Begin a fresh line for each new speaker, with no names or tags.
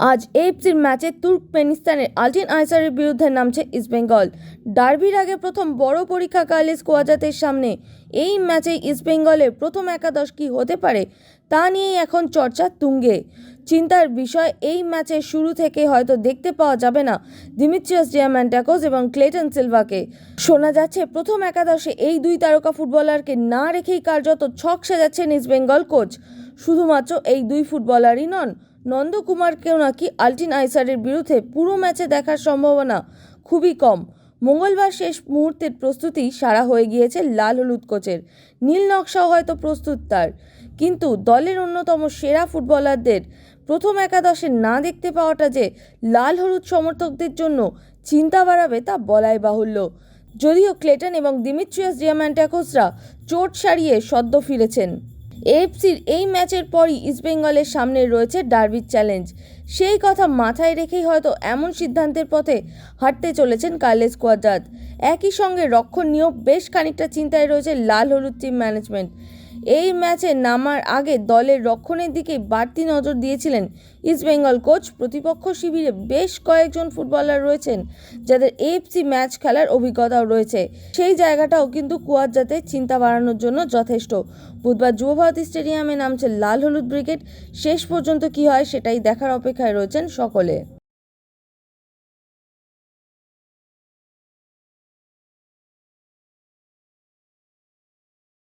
আজ এফসির ম্যাচে তুর্কমেনিস্তানের আলটিন আইসারের বিরুদ্ধে নামছে ইস্টবেঙ্গল ডার্বির আগে প্রথম বড় পরীক্ষা কার্লেস কোয়াজাতের সামনে। এই ম্যাচে ইস্টবেঙ্গলের প্রথম একাদশ কী হতে পারে, তা নিয়েই এখন চর্চা তুঙ্গে। চিন্তার বিষয়, এই ম্যাচের শুরু থেকে হয়তো দেখতে পাওয়া যাবে না দিমিত্রিয়াস ডিয়াম্যান্টাকোস এবং ক্লেটন সিলভাকে। শোনা যাচ্ছে, প্রথম একাদশে এই দুই তারকা ফুটবলারকে না রেখেই কার্যত ছক সাজাচ্ছেন ইস্টবেঙ্গল কোচ। শুধুমাত্র এই দুই ফুটবলারই নন নন্দকুমারকেও নাকি আলটিন আইসারের বিরুদ্ধে পুরো ম্যাচে দেখার সম্ভাবনা খুবই কম। মঙ্গলবার শেষ মুহূর্তের প্রস্তুতি সারা হয়ে গিয়েছে লাল হলুদ কোচের। নীল নকশাও হয়তো প্রস্তুত তার। কিন্তু দলের অন্যতম সেরা ফুটবলারদের প্রথম একাদশে না দেখতে পাওয়াটা যে লাল হলুদ সমর্থকদের জন্য চিন্তা বাড়াবে তা বলাই বাহুল্য। যদিও ক্লেটন এবং দিমিত্রিয়াস ডিয়াম্যান্টাকোসরা চোট সারিয়ে সদ্য ফিরেছেন। এএফসির এই ম্যাচের পরই ইস্টবেঙ্গলের সামনে রয়েছে ডার্বির চ্যালেঞ্জ সেই কথা মাথায় রেখেই হয়তো এমন সিদ্ধান্তের পথে হাঁটতে চলেছেন কার্লেস কোয়াজাদ একই সঙ্গে রক্ষণ নিয়েও বেশ খানিকটা চিন্তায় রয়েছে লাল হলুদ টিম ম্যানেজমেন্ট এই ম্যাচে নামার আগে দলের রক্ষণের দিকে বাড়তি নজর দিয়েছিলেন ইস্টবেঙ্গল কোচ প্রতিপক্ষ শিবিরে বেশ কয়েকজন ফুটবলার রয়েছেন, যাদের এএফসি ম্যাচ খেলার অভিজ্ঞতাও রয়েছে। সেই জায়গাটাও কিন্তু কুয়াজ্জাতে চিন্তা বাড়ানোর জন্য যথেষ্ট। বুধবার যুবভারতী স্টেডিয়ামে নামছে লাল হলুদ ব্রিগেড। শেষ পর্যন্ত কি হয় সেটাই দেখার অপেক্ষায় রয়েছেন সকলে।